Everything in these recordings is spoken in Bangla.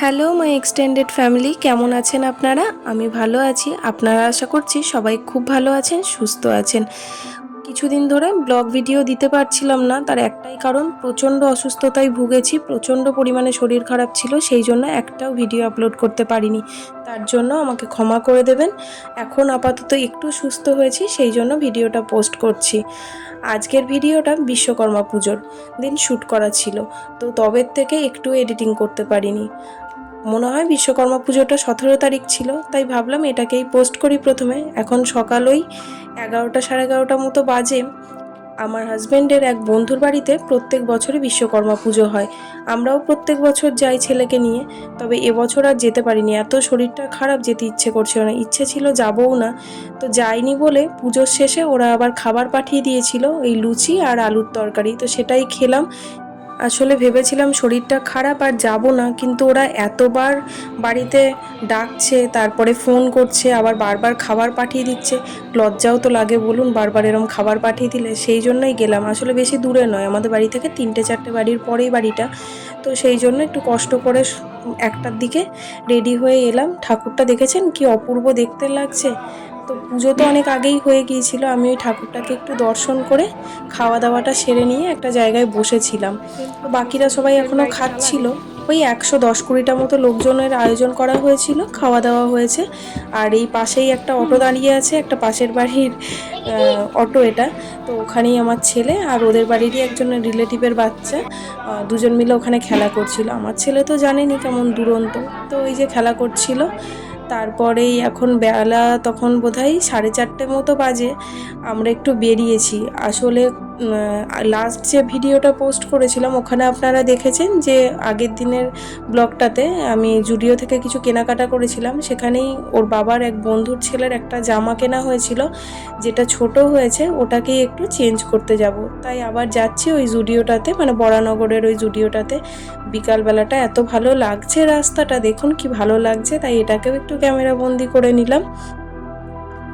হ্যালো মাই এক্সটেন্ডেড ফ্যামিলি কেমন আছেন আপনারা? আমি ভালো আছি। আপনারা আশা করছি সবাই খুব ভালো আছেন, সুস্থ আছেন। কিছুদিন ধরে ব্লগ ভিডিও দিতে পারছিলাম না, তার একটাই কারণ, প্রচণ্ড অসুস্থতায় ভুগেছি, প্রচণ্ড পরিমাণে শরীর খারাপ ছিল, সেই জন্য একটাও ভিডিও আপলোড করতে পারিনি। তার জন্য আমাকে ক্ষমা করে দেবেন। এখন আপাতত একটু সুস্থ হয়েছি, সেই জন্য ভিডিওটা পোস্ট করছি। আজকের ভিডিওটা বিশ্বকর্মা পুজোর দিন শ্যুট করা ছিল, তো তবের থেকে একটু এডিটিং করতে পারিনি। মনে হয় বিশ্বকর্মা পুজোটা সতেরো তারিখ ছিল, তাই ভাবলাম এটাকেই পোস্ট করি প্রথমে। এখন সকাল ওই এগারোটা সাড়ে এগারোটা মতো বাজে। আমার হাজব্যান্ডের এক বন্ধুর বাড়িতে প্রত্যেক বছরই বিশ্বকর্মা পুজো হয়। আমরাও প্রত্যেক বছর যাই ছেলেকে নিয়ে, তবে এবছর আর যেতে পারিনি। এত শরীরটা খারাপ যেতে ইচ্ছে করছিল না। ইচ্ছে ছিল যাবও না। তো যাইনি বলে পুজোর শেষে ওরা আবার খাবার পাঠিয়ে দিয়েছিল, এই লুচি আর আলুর তরকারি। তো সেটাই খেলাম। আসলে ভেবেছিলাম শরীরটা খারাপ আর যাব না, কিন্তু ওরা এতবার বাড়িতে ডাকছে, তারপরে ফোন করছে, আবার বারবার খাবার পাঠিয়ে দিচ্ছে। লজ্জাও তো লাগে, বলুন বারবার এরম খাবার পাঠিয়ে দিলে। সেই জন্যই গেলাম। আসলে বেশি দূরে নয়, আমাদের বাড়ি থেকে তিনটে চারটে বাড়ির পরেই বাড়িটা। তো সেই জন্য একটু কষ্ট করে একটার দিকে রেডি হয়ে এলাম। ঠাকুরটা দেখেছেন কি অপূর্ব দেখতে লাগছে। তো পুজো তো অনেক আগেই হয়ে গিয়েছিল, আমি ওই ঠাকুরটাকে একটু দর্শন করে খাওয়া দাওয়াটা সেরে নিয়ে একটা জায়গায় বসেছিলাম। বাকিরা সবাই এখনও খাচ্ছিল। ওই একশো দশ কুড়িটা মতো লোকজনের আয়োজন করা হয়েছিল খাওয়া দাওয়া হয়েছে। আর এই পাশেই একটা অটো দাঁড়িয়ে আছে, একটা পাশের বাড়ির অটো এটা। তো ওখানেই আমার ছেলে আর ওদের বাড়িরই একজনের রিলেটিভের বাচ্চা দুজন মিলে ওখানে খেলা করছিল। আমার ছেলে তো জানেনি কেমন দুরন্ত। তো ওই যে খেলা করছিল তারপরেই এখন বেলা তখন বোধহয় সাড়ে চারটে মতো বাজে আমরা একটু বেরিয়েছি। আসলে লাস্ট যে ভিডিওটা পোস্ট করেছিলাম, ওখানে আপনারা দেখেছেন যে আগের দিনের ব্লগটাতে আমি জুডিও থেকে কিছু কেনাকাটা করেছিলাম। সেখানেই ওর বাবার এক বন্ধুর ছেলের একটা জামা কেনা হয়েছিল, যেটা ছোট হয়েছে, ওটাকেই একটু চেঞ্জ করতে যাব। তাই আবার যাচ্ছি ওই জুডিওটাতে মানে বরানগরের ওই জুডিওটাতে। বিকালবেলাটা এত ভালো লাগছে রাস্তাটা, দেখুন কি ভালো লাগছে। তাই এটাকেও একটু ক্যামেরা বন্দি করে নিলাম।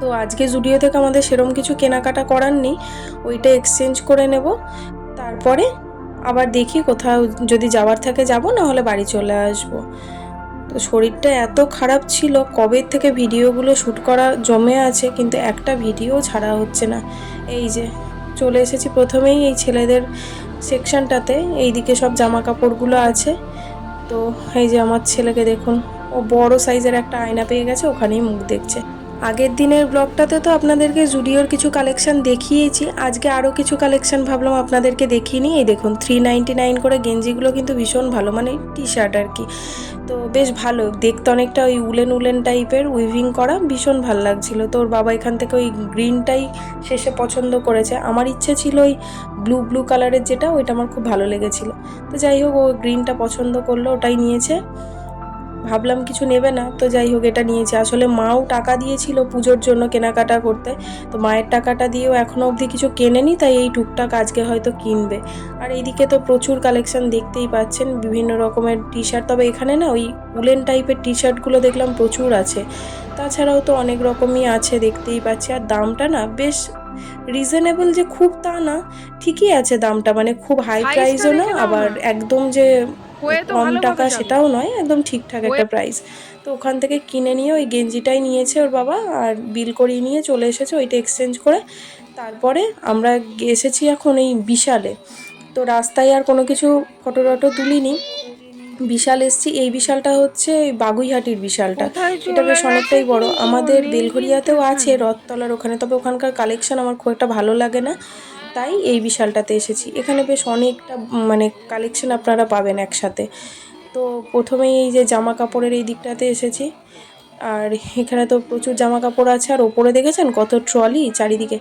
তো আজকে জুডিও থেকে আমাদের সেরম কিছু কেনাকাটা করার নেই। ওইটা এক্সচেঞ্জ করে নেব। তারপরে আবার দেখি কোথাও যদি যাওয়ার থাকে যাব, না হলে বাড়ি চলে আসব। তো শরীরটা এত খারাপ ছিল, কবে থেকে ভিডিওগুলো শ্যুট করা জমে আছে, কিন্তু একটা ভিডিও ছাড়া হচ্ছে না। এই যে, চলে এসেছি প্রথমেই এই ছেলেদের সেকশনটাতে এইদিকে সব জামা কাপড়গুলো আছে। তো এই যে আমার ছেলেকে দেখুন, ও বড় সাইজের একটা আয়না পেয়ে গেছে, ওখানেই মুখ দেখছে। আগের দিনের ব্লগটাতে তো আপনাদেরকে জুডিওর কিছু কালেকশন দেখিয়েছি। আজকে আরও কিছু কালেকশন ভাবলাম আপনাদেরকে দেখিয়ে এই দেখুন থ্রি নাইন করে গেঞ্জিগুলো কিন্তু ভীষণ ভালো মানে টি শার্ট আর কি। তো বেশ ভালো, দেখতে অনেকটা ওই উলেন উলেন টাইপের উইভিং করা, ভীষণ ভালো লাগছিল। তো ওর বাবা এখান থেকে ওই গ্রিনটাই শেষে পছন্দ করেছে। আমার ইচ্ছে ছিল ওই ব্লু ব্লু কালারের যেটা, ওইটা আমার খুব ভালো লেগেছিল। তো যাই হোক, ও গ্রিনটা পছন্দ করল, ওটাই নিয়েছে। ভাবলাম কিছু নেবে না তো যাই হোক এটা নিয়েছে। আসলে মাও টাকা দিয়েছিল পুজোর জন্য কেনাকাটা করতে তো মায়ের টাকাটা দিয়েও এখনও অবধি কিছু কেনেনি তাই এই টুকটাক আজকে হয়তো কিনবে। আর এইদিকে তো প্রচুর কালেকশন দেখতেই পাচ্ছেন বিভিন্ন রকমের টি শার্ট তবে এখানে না ওই উলেন টাইপের টি শার্টগুলো দেখলাম প্রচুর আছে। তাছাড়াও তো অনেক রকমই আছে দেখতেই পাচ্ছি আর দামটা না বেশ রিজনেবল যে খুব তা না ঠিকই আছে দামটা মানে খুব হাই প্রাইসও না আবার একদম যে কম টাকা সেটাও নয় একদম ঠিকঠাক একটা প্রাইস তো ওখান থেকে কিনে নিয়ে ওই গেঞ্জিটাই নিয়েছে ওর বাবা আর বিল করিয়ে নিয়ে চলে এসেছে ওইটা এক্সচেঞ্জ করে। তারপরে আমরা এসেছি এখন এই বিশালে। তো রাস্তায় আর কোনো কিছু ফটো টটো তুলিনি। বিশাল এসছি এই বিশালটা হচ্ছে বাগুইহাটির বিশালটা। এটা বেশ অনেকটাই বড়। আমাদের বেলঘরিয়াতেও আছে রথতলার ওখানে তবে ওখানকার কালেকশন আমার খুব একটা ভালো লাগে না। তাই এই বিশালটাতে এসেছি। এখানে বেশ অনেকটা মানে কালেকশন আপনারা পাবেন একসাথে। তো প্রথমেই এই যে জামা কাপড়ের এই দিকটাতে এসেছি। আর এখানে তো প্রচুর জামা কাপড় আছে, আর ওপরে দেখেছেন কত ট্রলি চারিদিকে।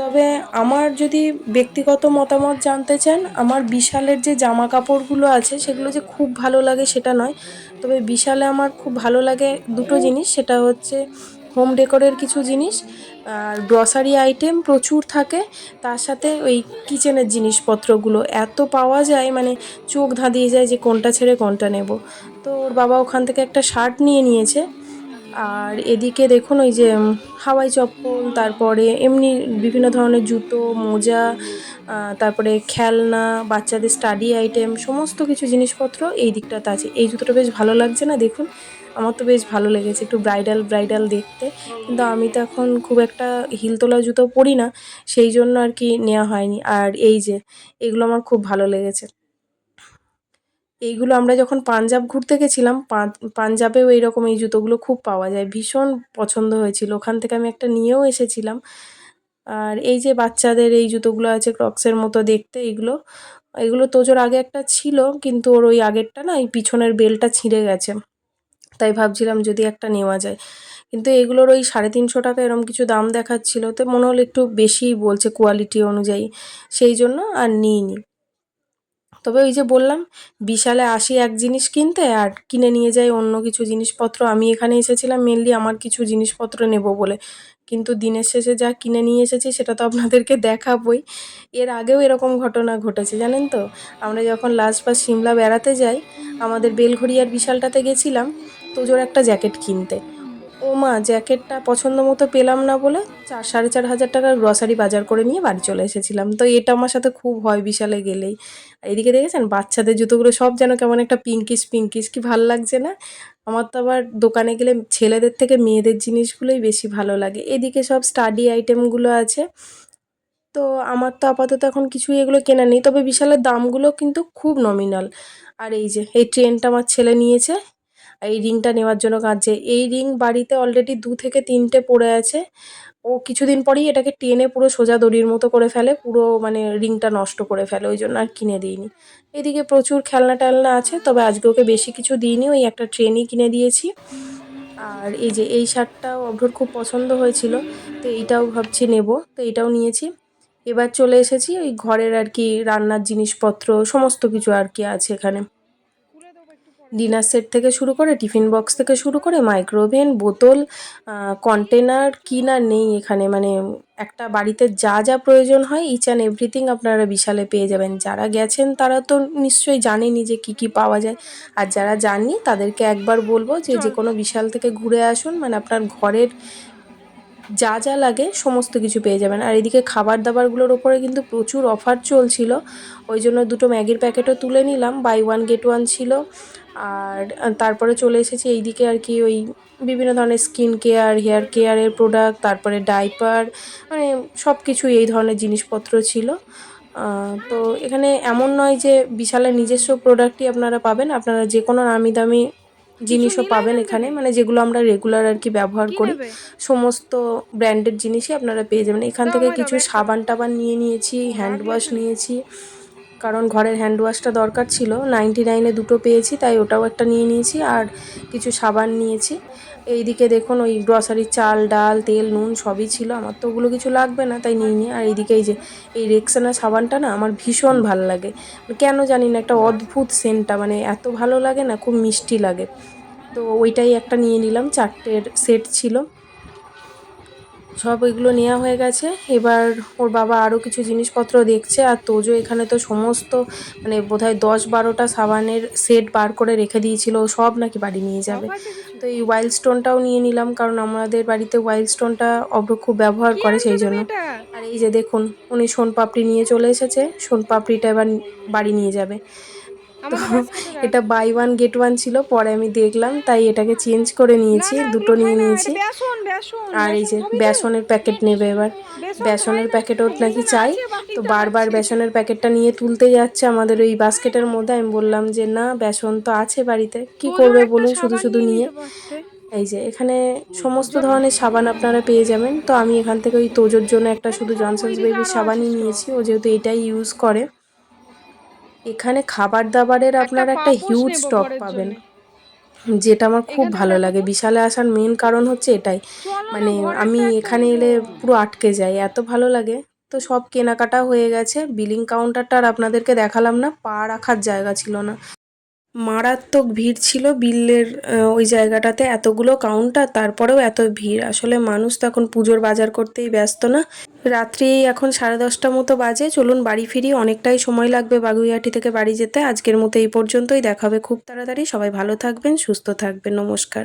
তবে আমার যদি ব্যক্তিগত মতামত জানতে চান, আমার বিশালের যে জামা কাপড়গুলো আছে, সেগুলো যে খুব ভালো লাগে সেটা নয়। তবে বিশালে আমার খুব ভালো লাগে দুটো জিনিস, সেটা হচ্ছে হোম ডেকোরের কিছু জিনিস, আর গ্রসারি আইটেম প্রচুর থাকে। তার সাথে ওই কিচেনের জিনিসপত্রগুলো এত পাওয়া যায় মানে চোখ ধাঁধিয়ে যায় যে কোনটা ছেড়ে কোনটা নেব। তো ওর বাবা ওখান থেকে একটা শার্ট নিয়ে নিয়েছে। আর এদিকে দেখুন ওই যে হাওয়াই চপ্পল, তারপরে এমনি বিভিন্ন ধরনের জুতো, মোজা তারপরে খেলনা, বাচ্চাদের স্টাডি আইটেম সমস্ত কিছু জিনিসপত্র এই দিকটাতে আছে। এই জুতোটা বেশ ভালো লাগছে না, দেখুন? আমার তো বেশ ভালো লেগেছে একটু ব্রাইডাল ব্রাইডাল দেখতে। কিন্তু আমি তো এখন খুব একটা হিল তোলা জুতো পরি না, সেই জন্য আর কি নেওয়া হয়নি। আর এই যে, এগুলো আমার খুব ভালো লেগেছে। এইগুলো আমরা যখন পাঞ্জাব ঘুরতে গেছিলাম পাঞ্জ- পাঞ্জাবেও এইরকম এই জুতোগুলো খুব পাওয়া যায়। ভীষণ পছন্দ হয়েছিল। ওখান থেকে আমি একটা নিয়েও এসেছিলাম। আর এই যে বাচ্চাদের এই জুতোগুলো আছে ক্রক্সের মতো দেখতে, এগুলো এগুলো তোজোর আগে একটা ছিল, কিন্তু ওর ওই আগেরটা না, এই পিছনের বেলটা ছিঁড়ে গেছে। তাই ভাবছিলাম যদি একটা নেওয়া যায়। কিন্তু এগুলোর ওই সাড়ে তিনশো টাকা এরম কিছু দাম দেখাচ্ছিল, তো মনে হলো একটু বেশিই বলছে কোয়ালিটি অনুযায়ী। সেই জন্য আর নিইনি। তবে ওই যে বললাম, বিশালে আসি এক জিনিস কিনতে আর কিনে নিয়ে যাই অন্য কিছু জিনিসপত্র। আমি এখানে এসেছিলাম মেনলি আমার কিছু জিনিসপত্র নেব বলে। কিন্তু দিনের শেষে যা কিনে নিয়ে এসেছি সেটা তো আপনাদেরকে দেখাবই। এর আগেও এরকম ঘটনা ঘটেছে, জানেন তো? আমরা যখন লাস্ট বার সিমলা বেড়াতে যাই, আমাদের বেলঘড়িয়ার বিশালটাতে গেছিলাম তোজোর একটা জ্যাকেট কিনতে। ও মা, জ্যাকেটটা পছন্দ মতো পেলাম না বলে চার, সাড়ে চার হাজার টাকার গ্রসারি বাজার করে নিয়ে বাড়ি চলে এসেছিলাম। তো এটা আমার সাথে খুব হয়, বিশালে গেলেই। এদিকে দেখেছেন, বাচ্চাদের জুতোগুলো সব যেন কেমন একটা পিঙ্কিশ পিঙ্কিশ কি ভালো লাগছে না? আমার তো আবার দোকানে গেলে ছেলেদের থেকে মেয়েদের জিনিসগুলোই বেশি ভালো লাগে। এদিকে সব স্টাডি আইটেমগুলো আছে। তো আমার তো আপাতত এখন কিছুই এগুলো কেনা নেই। তবে বিশালের দামগুলো কিন্তু খুব নমিনাল আর এই যে, এই ট্রেনটা আমার ছেলে নিয়েছে। এই রিংটা নেওয়ার জন্য কাঁদছে এই রিং বাড়িতে অলরেডি দু থেকে তিনটে পড়ে আছে। ও কিছুদিন পরেই এটাকে টেনে পুরো সোজা দড়ির মতো করে ফেলে, পুরো মানে রিংটা নষ্ট করে ফেলে, ওই জন্য আর কিনে দিইনি। এদিকে প্রচুর খেলনা টেলনা আছে, তবে আজকে ওকে বেশি কিছু দিইনি, ওই একটা ট্রেনই কিনে দিয়েছি। আর এই যে এই শার্টটাও অভ্রর খুব পছন্দ হয়েছিল, তো এইটাও ভাবছি নেব, তো এইটাও নিয়েছি। এবার চলে এসেছি ওই ঘরের আর কি রান্নার জিনিসপত্র, সমস্ত কিছু আর কি আছে এখানে। ডিনার সেট থেকে শুরু করে টিফিন বক্স থেকে শুরু করে মাইক্রোওভেন বোতল কন্টেনার কি না নেই এখানে মানে একটা বাড়িতে যা যা প্রয়োজন হয় ইচ অ্যান্ড এভরিথিং আপনারা বিশালে পেয়ে যাবেন। যারা গেছেন তারা তো নিশ্চয়ই জানেনই যে কি কি পাওয়া যায়। আর যারা জানি তাদেরকে একবার বলব যে যে কোনো বিশাল থেকে ঘুরে আসুন মানে আপনার ঘরের যা যা লাগে সমস্ত কিছু পেয়ে যাবেন। আর এদিকে খাবার দাবারগুলোর ওপরে কিন্তু প্রচুর অফার চলছিল। ওই জন্য দুটো ম্যাগির প্যাকেটও তুলে নিলাম। বাই ওয়ান গেট ওয়ান ছিল। আর তারপরে চলে এসেছি এইদিকে আর কি ওই বিভিন্ন ধরনের স্কিন কেয়ার হেয়ার কেয়ারের প্রোডাক্ট তারপরে ডাইপার মানে সব কিছুই এই ধরনের জিনিসপত্র ছিল। তো এখানে এমন নয় যে বিশালের নিজস্ব প্রোডাক্টই আপনারা পাবেন আপনারা যে কোনো নামি দামি জিনিসও পাবেন এখানে মানে যেগুলো আমরা রেগুলার আর কি ব্যবহার করি। সমস্ত ব্র্যান্ডেড জিনিসই আপনারা পেয়ে যাবেন। এখান থেকে কিছু সাবান টাবান নিয়ে নিয়েছি হ্যান্ড ওয়াশ নিয়েছি। কারণ ঘরের হ্যান্ড ওয়াশটা দরকার ছিল। নাইনটি নাইনে দুটো পেয়েছি, তাই ওটাও একটা নিয়ে নিয়েছি আর কিছু সাবান নিয়েছি। এইদিকে দেখুন ওই গ্রসারির চাল, ডাল, তেল, নুন সবই ছিল। আমার তো ওগুলো কিছু লাগবে না, তাই নিয়ে নিই আর এইদিকে এই যে, এই রেক্সানা সাবানটা না আমার ভীষণ ভালো লাগে। কেন জানি না একটা অদ্ভুত সেন্টটা মানে এত ভালো লাগে না, খুব মিষ্টি লাগে। তো ওইটাই একটা নিয়ে নিলাম, চারটের সেট ছিল। সব ওইগুলো নেওয়া হয়ে গেছে। এবার ওর বাবা আরও কিছু জিনিসপত্র দেখছে আর তোজো এখানে তো সমস্ত মানে বোধহয় দশ বারোটা সাবানের সেট বার করে রেখে দিয়েছিল ও সব নাকি বাড়ি নিয়ে যাবে। তো এই ওয়াইল্ড স্টোনটাও নিয়ে নিলাম কারণ আমাদের বাড়িতে ওয়াইল্ড স্টোনটা অব্র খুব ব্যবহার করে সেই জন্য। আর এই যে দেখুন উনি সোনপাপড়ি নিয়ে চলে এসেছে সোনপাপড়িটা এবার বাড়ি নিয়ে যাবে। তো এটা বাই ওয়ান গেট ওয়ান ছিল পরে আমি দেখলাম তাই এটাকে চেঞ্জ করে নিয়েছি দুটো নিয়ে নিয়েছি। আর এই যে বেসনের প্যাকেট নেবে এবার। বেসনের প্যাকেটও নাকি চাই তো বারবার বেসনের প্যাকেটটা নিয়ে তুলতে যাচ্ছে আমাদের ওই বাস্কেটের মধ্যে। আমি বললাম যে না বেসন তো আছে বাড়িতে কি করবে বলুন শুধু শুধু নিয়ে এই যে এখানে সমস্ত ধরনের সাবান আপনারা পেয়ে যাবেন। তো আমি এখান থেকে ওই তোজোর জন্য একটা শুধু জনসন্স বেবির সাবানই নিয়েছি। ও যেহেতু এটাই ইউজ করে এখানে খাবার দাবারের আপনার একটা হিউজ স্টক পাবেন। যেটা আমার খুব ভালো লাগে। বিশালে আসার মেন কারণ হচ্ছে এটাই। মানে আমি এখানে এলে পুরো আটকে যাই এত ভালো লাগে। তো সব কেনাকাটা হয়ে গেছে। বিলিং কাউন্টারটা আর আপনাদেরকে দেখালাম না পা রাখার জায়গা ছিল না। মারাত্মক ভিড় ছিল বিলের ওই জায়গাটাতে এতগুলো কাউন্টার তারপরেও এত ভিড়। আসলে মানুষ তো এখন পুজোর বাজার করতেই ব্যস্ত না। রাত্রি এখন সাড়ে দশটা মতো বাজে। চলুন বাড়ি ফিরি, অনেকটাই সময় লাগবে বাগুইহাটি থেকে বাড়ি যেতে। আজকের মতো এই পর্যন্তই। দেখাবে খুব তাড়াতাড়ি। সবাই ভালো থাকবেন, সুস্থ থাকবেন। নমস্কার।